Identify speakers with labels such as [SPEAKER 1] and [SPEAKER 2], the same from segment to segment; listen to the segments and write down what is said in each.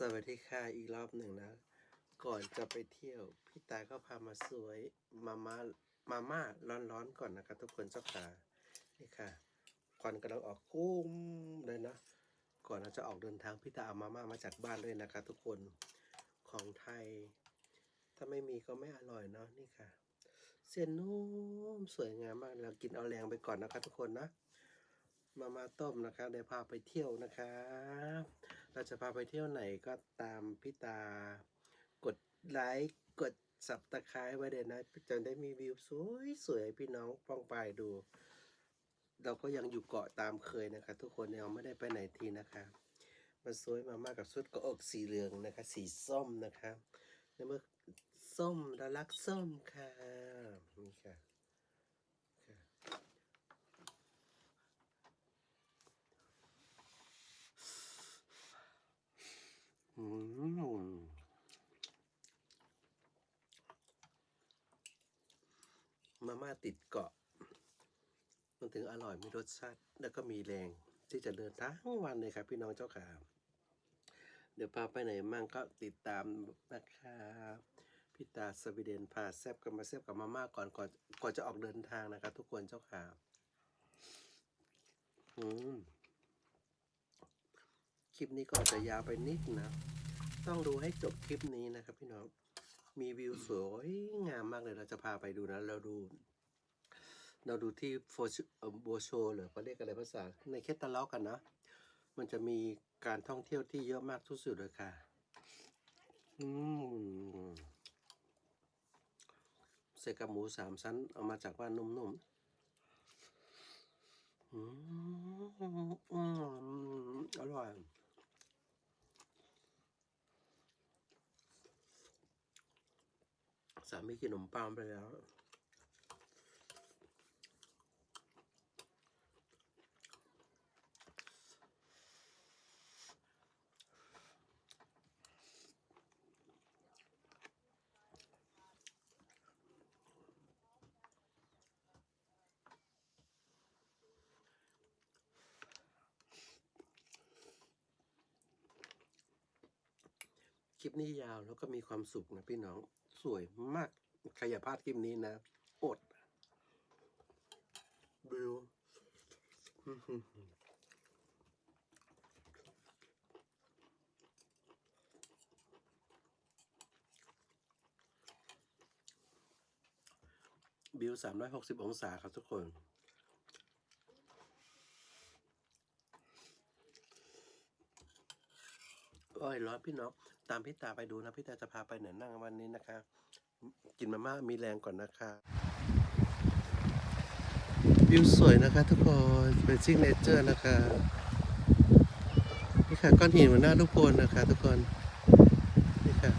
[SPEAKER 1] สวัสดีค่ะอีกรอบหนึ่งนะ ก่อนจะไปเที่ยว พี่ตาก็พามาสวยมาม่ามาม่าร้อนๆก่อนนะครับทุกคนเจ้าค่ะนี่ค่ะควันกำลังออกคุ้มเลยนะ ก่อนเราจะออกเดินทางพี่ตาเอามาม่ามาจากบ้านด้วยนะคะทุกคนของไทย ถ้าไม่มีก็ไม่อร่อยเนาะนี่ค่ะ เส้นนุ่มสวยงามมากเรากินเอาแรงไปก่อนนะคะทุกคนนะมามาต้มนะคะเดี๋ยวพาไปเที่ยวนะคะ เราจะพาไปเที่ยวไหนก็ตามพี่ตากดไลค์กดสับตะไคร้ไว้เดี๋ยวนะจะได้มีวิวสวยๆพี่น้องป้องปายดู เราก็ยังอยู่เกาะตามเคยนะคะ ทุกคนยังไม่ได้ไปไหนทีนะคะมันสวยมากๆกับชุดก็อกสีเหลืองนะคะ สีส้มนะคะในเมื่อส้มเรารักส้มค่ะนี่ค่ะ อืม มาม่าติดเกาะ มันถึงอร่อยมีรสชาติ แล้วก็มีแรงที่จะเดินทั้งวันเลยครับ พี่น้องเจ้าขาเดี๋ยวพาไปไหนมั่งก็ติดตามนะครับพี่ตาสวีเดนพาแซบกับมาแซบกับมาม่าก่อนก่อนก่อนจะออกเดินทางนะครับ ทุกคนเจ้าขาอืมคลิปนี้ก็จะยาวไปนิดนะ ต้องดูให้จบคลิปนี้นะครับ พี่น้อง มีวิวสวยงามมากเลยเราจะพาไปดูนะ เราดู เราดูที่โฟชบัวโชหรือเขาเรียกอะไรภาษาในเคตตาล็อกกันนะ มันจะมีการท่องเที่ยวที่เยอะมากที่สุดเลยค่ะ อืมใส่กับหมูสามชั้น เอามาจากบ้านนุ่มๆ อืมอืมอร่อยสามีกินขนมปังไปแล้ว คลิปนี้ยาวแล้วก็มีความสุขนะพี่น้องสวยมากใครอย่าพลาดคลิปนี้นะ อดบิวบิวสามร้อยหกสิบองศาครับทุกคน โอ้ยร้อนพี่น้องตามพี่ตาไปดูนะพี่ตาจะพาไปไหนนั่งวันนี้นะคะ กินมาม่ามีแรงก่อนนะคะวิวสวยนะคะ ทุกคนเป็นซิกเนเจอร์นะคะนี่ค่ะก้อนหินหัวหน้าลูกโพนนะคะ ทุกคนนี่ค่ะ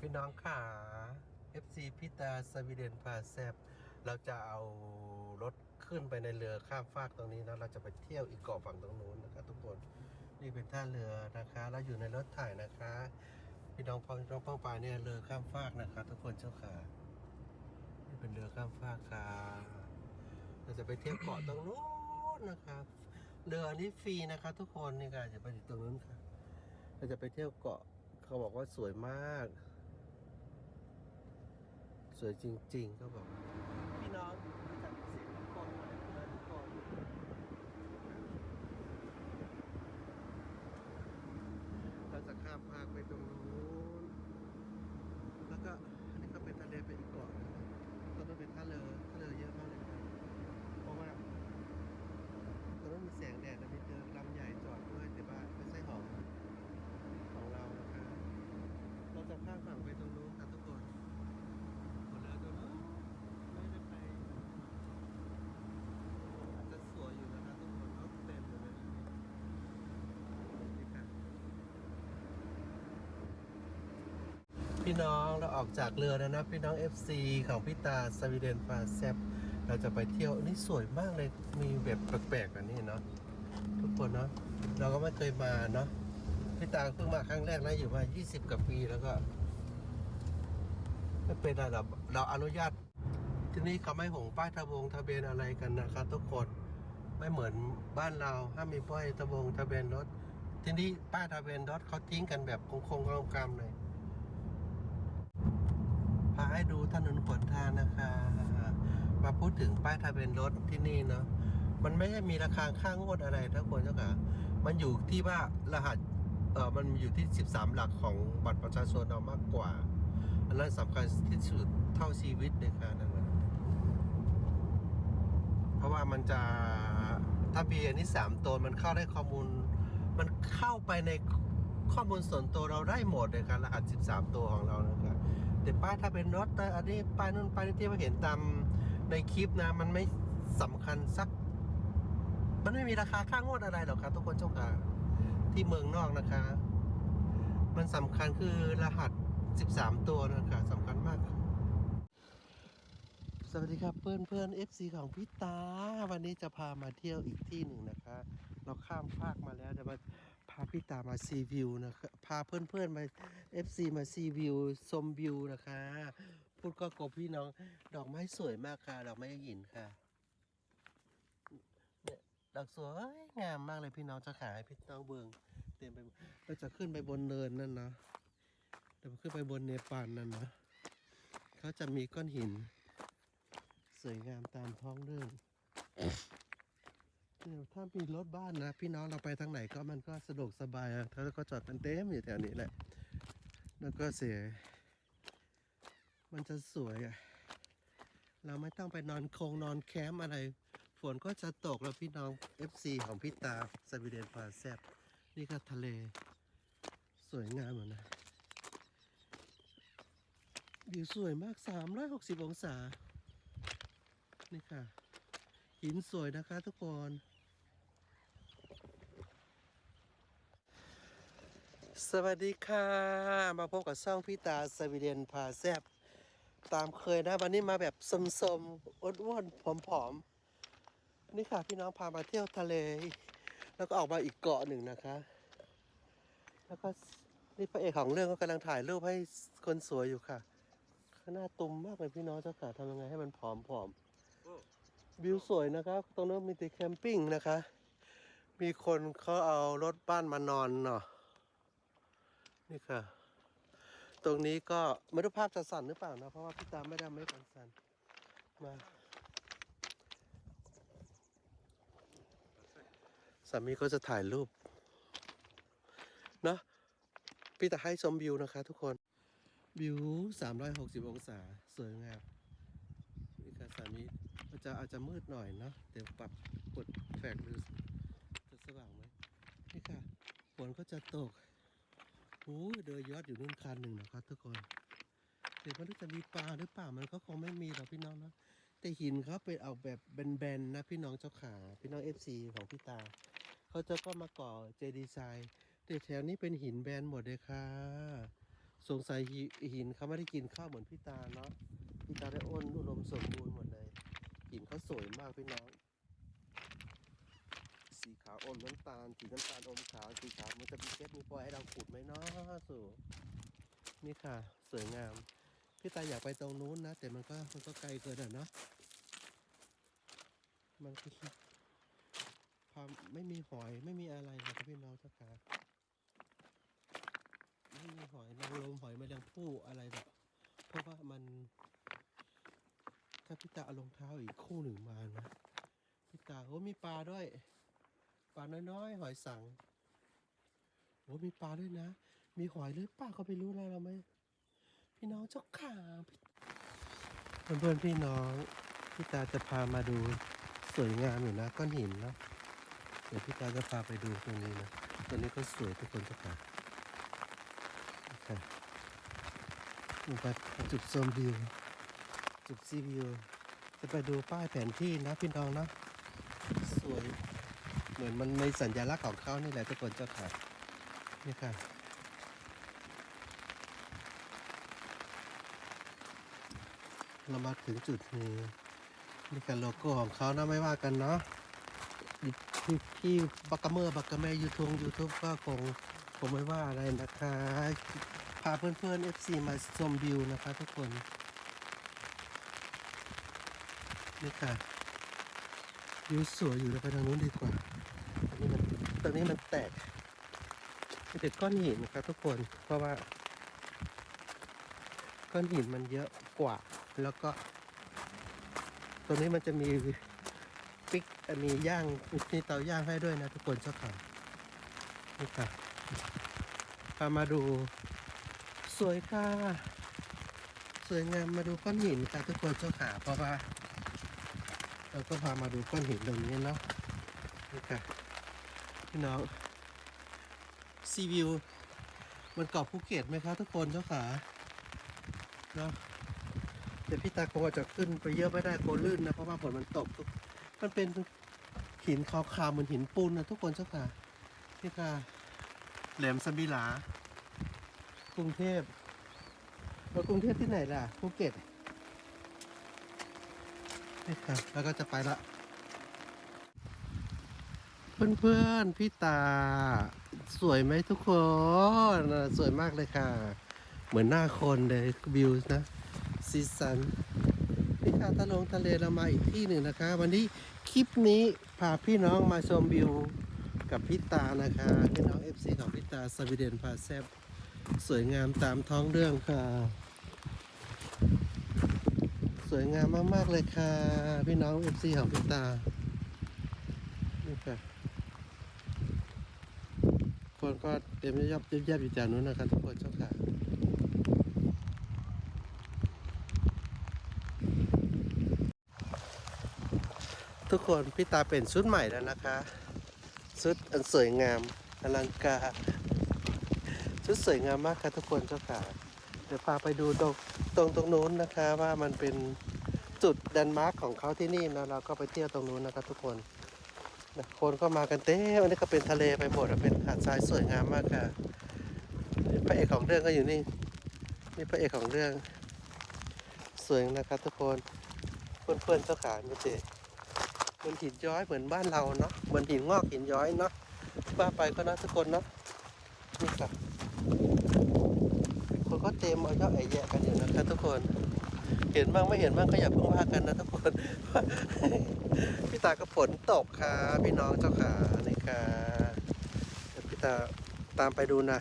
[SPEAKER 1] พี่น้องค่ะ FC พี่ตาสวีเดนพาแซบเราจะเอา ขึ้นไปในเรือข้ามฟากตรงนี้นะเราจะไปเที่ยวอีกเกาะฝั่งตรงนู้นนะคะทุกคนนี่เป็นท่าเรือนะคะเราอยู่ในรถถ่ายนะคะพี่น้องพ่องน้องป้องปาเนี่ยเรือข้ามฟากนะคะทุกคนเจ้าค่ะนี่เป็นเรือข้ามฟากค่ะเราจะไปเที่ยวเกาะตรงนู้นนะคะเรืออันนี้ฟรีนะคะ ทุกคนนี่ค่ะจะไปถึงตรงนู้นค่ะ เราจะไปเที่ยวเกาะเขาบอกว่าสวยมาก สวยจริงๆเขาบอก พี่น้องมาจากเสียงกองมาเลยทุกคน เราจะข้ามภาไปตรงนู้น แล้วก็อันนี้ก็เป็นทะเลไปอีกเกาะนะตรงนั้นเป็นท่าเรือท่าเรือเยอะมากเลยครับเพราะว่าตรงนั้นมีแสงแดดนะมีเรือลำใหญ่จอดด้วยแต่ว่าไม่ใช่ของของเรานะครับเราจะข้ามฝั่งไปตรงนู้นครับทุกคนหมดแล้วตรงนู้น ไม่ได้ไปอาจจะสวยอยู่นะครับทุกคนรถเต็มเลยนี่ครับ พี่น้องเราออกจากเรือแล้วนะ พี่น้อง FC ของพี่ตาสวีเดนฟาแซบเราจะไปเที่ยวนี่สวยมากเลยมีแบบแปลกๆแบบนี้เนาะทุกคนเนาะเราก็ไม่เคยมาเนาะพี่ตาเพิ่งมาครั้งแรกนะอยู่มา 20 กว่าปีแล้วก็ไม่เป็นไรเรเราอนุญาต ที่นี่เขาไม่หงป้ายทะบงทะเบียนอะไรกันนะครับทุกคนไม่เหมือนบ้านเราถ้ามีป้ายทะบงทะเบียนรถที่นี่ป้ายทะเบียนรถเขาทิ้งกันแบบคงคงกำกำเลย พาให้ดูถนนขนทางนะคะ มาพูดถึงป้ายทะเบียนรถที่นี่เนาะมันไม่ใช่มีราคาค่างวดอะไรทุกคนเจ้าค่ะมันอยู่ที่ว่ารหัสเออมันอยู่ที่ 13 หลักของบัตรประชาชนเรามากกว่า อันนั้นสำคัญที่สุดเท่าชีวิตเลยค่ะนั่นแหละเพราะว่ามันจะถ้า BN นี่สามตัวมันเข้าได้ข้อมูล มันเข้าไปในข้อมูลส่วนตัวเราได้หมดเลยครับรหัส 13 ตัวของเรานะ แต่ป้ายถ้าเป็นรถแต่อันนี้ป้ายนู่นป้ายนี่ที่เราเห็นตามในคลิปนะ มันไม่สำคัญสัก มันไม่มีราคาค่างวดอะไรหรอกครับ ทุกคนเจ้าค่ะที่เมืองนอกนะคะ มันสำคัญคือรหัส 13 ตัวนะคะสำคัญมาก สวัสดีครับเพื่อนเพื่อน FC ของพี่ตา วันนี้จะพามาเที่ยวอีกที่หนึ่งนะคะ เราข้ามภาคมาแล้วจะมาาพี่ตามาซีวิวนะคะพาเพื่อนเพื่อนๆมา FC มาซีวิวชมวิวนะคะ พูดก็กบพี่น้อง ดอกไม้สวยมากค่ะ ดอกไม้หินค่ะเนี่ยดอกสวยงามมากเลยพี่น้องจะขายพี่น้องเบิงเต็มไปเราจะขึ้นไปบนเนินนั่นนะเดี๋ยวขึ้นไปบนเนปาลนั่นนะเขาจะมีก้อนหิน สวยงามตามท้องเรื่องเนี่ย ถ้ามีรถบ้านนะ พี่น้องเราไปทางไหนก็มันก็สะดวกสบายอะถ้าก็จอดกันเต็มอยู่แถวนี้แหละ แล้วก็เสีย มันจะสวยอะเราไม่ต้องไปนอนโคงนอนแคมป์อะไร ฝนก็จะตกแล้วพี่น้อง FC ของพี่ตาสวีเดนพาแซบนี่ก็ทะเล สวยงามเหมือนนะวิวสวยมาก 360 องศา นี่ค่ะ หินสวยนะคะทุกคน สวัสดีค่ะ มาพบกับช่องพี่ตาสวีเดนพาแซบตามเคยนะ วันนี้มาแบบสมๆอ้วนๆผอมๆนี่ค่ะ พี่น้องพามาเที่ยวทะเล แล้วก็ออกมาอีกเกาะหนึ่งนะคะ แล้วก็นี่พระเอกของเรื่องก็กำลังถ่ายรูปให้คนสวยอยู่ค่ะ ข้างหน้าตุ่มมากเลยพี่น้องเจ้าค่ะทำยังไงให้มันผอมๆวิวสวยนะครับ ตรงนั้นมีแต่แคมปิ้งนะคะ มีคนเขาเอารถบ้านมานอนเนาะ นี่ค่ะ ตรงนี้ก็ไม่รู้ภาพจะสั่นหรือเปล่านะ เพราะว่าพี่ตามไม่ได้ไม่กันสั่นมา สามีก็จะถ่ายรูป เนอะพี่ตาให้ชมวิวนะคะ ทุกคนวิว360 องศา สวยงามนี่ค่ะสามีมันจะอาจจะมืดหน่อยเนาะเดี๋ยวปรับกดแฟลชดูจะสว่างไหมนี่ค่ะฝนก็จะตก โอ้ยเดือยอดอยู่นู่นคันหนึ่งนะครับ ทุกคนเดี๋ยวมันจะมีปลาหรือเปล่ามันก็คงไม่มีหรอกพี่น้องนะแต่หินเขาเป็นเอาแบบแบนๆนะพี่น้องเจ้าขาพี่น้องเอฟซีของพี่ตาเขาจะก็มาก่อเจดีไซน์แต่แถวนี้เป็นหินแบนหมดเลยค่ะ สงสัยหิหินเขาไม่ได้กินข้าวเหมือนพี่ตาเนาะพี่ตาได้อ้นอุดมสมบูรณ์หมดเลย หินเขาสวยมากพี่น้อง สีขาวอมน้ำตาล สีน้ำตาลอมขาว สีขาวมันจะมีเพชรมีพลอยให้เราขุดไหมเนาะสู่ นี่ค่ะ สวยงาม พี่ตาอยากไปตรงนู้นนะ แต่มันก็มันก็ไกลเกินอะเนาะ มันก็ความไม่มีหอยไม่มีอะไรนะครับพี่น้องเจ้าค่ะไม่มีหอยนางรมหอยแมลงภู่อะไรหรอกเพราะว่ามัน ถ้าพี่ตาเอารองเท้าอีกคู่หนึ่งมานะพี่ตาโอ้มีปลาด้วย ปลาน้อยๆหอยสังโอ้มีปลาด้วยนะ มีหอยหรือเปลาก็ไม่รู้นะเราไหมพี่น้องเจ้าขาพี่เพื่อนๆพี่น้องพี่ตาจะพามาดูสวยงามอยู่นะก้อนหินเนาะเดี๋ยวพี่ตาจะพาไปดูตรงนี้นะตัวนี้ก็สวยทุกคนเจ้าขาโอเคลงไปจุดชมวิวจุดซีวิวจะไปดูป้ายแผนที่นะพี่น้องนะสวย เหมือนมันในสัญลักษณ์ของเขานี่แหละทุกคนเจ้าค่ะนี่ค่ะเรามาถึงจุดนี้นี่คือโลโก้ของเขานะไม่ว่ากันเนาะพี่พี่บักกะเมอร์บักกะแม่ยูทูบยูทูบก็คงคงไม่ว่าอะไรนะคะพาเพื่อนๆ FC มาชมวิวนะคะทุกคนนี่ค่ะ วิวสวยอยู่เราไปทางนู้นดีกว่าตรงนี้มันตรงนี้มันแตกมีแต่ก้อนหินนะครับทุกคนเพราะว่า ก้อนหินมันเยอะกว่า แล้วก็ตรงนี้มันจะมีปิกมีย่างมีเตาย่างให้ด้วยนะทุกคนเจ้าค่ะนี่ค่ะพามาดู สวยค่ะ สวยงามมาดูก้อนหินค่ะทุกคนเจ้าขาเพราะว่า เราก็พามาดูก้อนหินตรงนี้เนาะนี่ค่ะพี่น้องซีวิวมันเกาะภูเก็ตไหมคะทุกคนเจ้าขาเนาะเดี๋ยวพี่ตาคงจะขึ้นไปเยอะไม่ได้โกลื่นนะเพราะว่าฝนมันตกทุกมันเป็นหินขาวๆเหมือนหินปูนนะทุกคนเจ้าขานี่ค่ะ แหลมสมิลากรุงเทพเรากรุงเทพที่ไหนล่ะภูเก็ต นี่ครับแล้วก็จะไปละ เพื่อนๆพี่ตา สวยไหมทุกคนสวยมากเลยค่ะ เหมือนหน้าคนเลยวิวนะซีซันนี่ค่ะตะลงทะเลเรามาอีกที่หนึ่งนะคะ วันนี้คลิปนี้พาพี่น้องมาชมวิวกับพี่ตานะคะพี่น้อง FC ของพี่ตาสวีเดนพาแซบสวยงามตามท้องเรื่องค่ะ วยงามมากๆเลยค่ะ พี่น้องเอฟซีของพี่ตา นี่ค่ะ คนก็เต็มยับยับยับอยู่จากนู้นนะครับทุกคนเจ้าค่ะทุกคนพี่ตาเป็นชุดใหม่แล้วนะคะชุดอันสวยงามอลังการชุดสวยงามมากค่ะทุกคนเจ้าค่ะ เดี๋ยวพาไปดูตรงตรงตรงนู้นนะคะว่ามันเป็นจุดแลนมาร์คของเขาที่นี่นะเราก็ไปเที่ยวตรงนู้นนะครับทุกคนนะคนก็มากันเต้วันนี้ก็เป็นทะเลไปหมดเป็นหาดทรายสวยงามมากค่ะพระเอกของเรื่องก็อยู่นี่นี่พระเอกของเรื่อง สวยนะครับทุกคนเพื่อนๆเจ้าขาไม่เจเหมือนหินย้อยเหมือนบ้านเราเนาะเหมือนหินงอกหินย้อยเนาะว่าไปก็นะทุกคนเนาะนี่ค่ะ คนก็ เต็มเอาเจ้าไอ้แยะกันอยู่นะครับทุกคน เห็นบ้างไม่เห็นบ้างก็อย่าเพิ่งว่ากันนะทุกคน พี่ตาก็ฝนตกค่ะพี่น้องเจ้าขานี่ค่ะพี่ตาตามไปดูนะ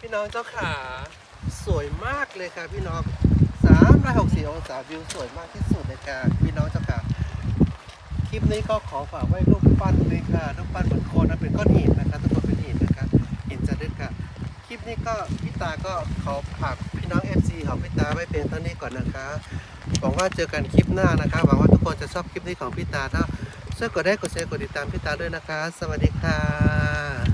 [SPEAKER 1] พี่น้องเจ้าขา สวยมากเลยค่ะพี่น้อง ร้อยหกสิบองศาวิวสวยมากที่สุดเลยค่ะพี่น้องเจ้าค่ะ คลิปนี้ก็ขอฝากไว้รูปปั้นเลยค่ะรูปปั้นเหมือนคนนะเป็นก้อนหินนะคะทุกคนเป็นหินนะคะหินจะดึกค่ะ คลิปนี้ก็พี่ตาก็ขอฝากพี่น้อง FC ของพี่ตาไว้เพียงเท่านี้ก่อนนะคะ หวังว่าเจอกันคลิปหน้านะคะ หวังว่าทุกคนจะชอบคลิปนี้ของพี่ตาถ้าช่วยกดไลค์กดแชร์กดติดตามพี่ตาด้วยนะคะ สวัสดีค่ะ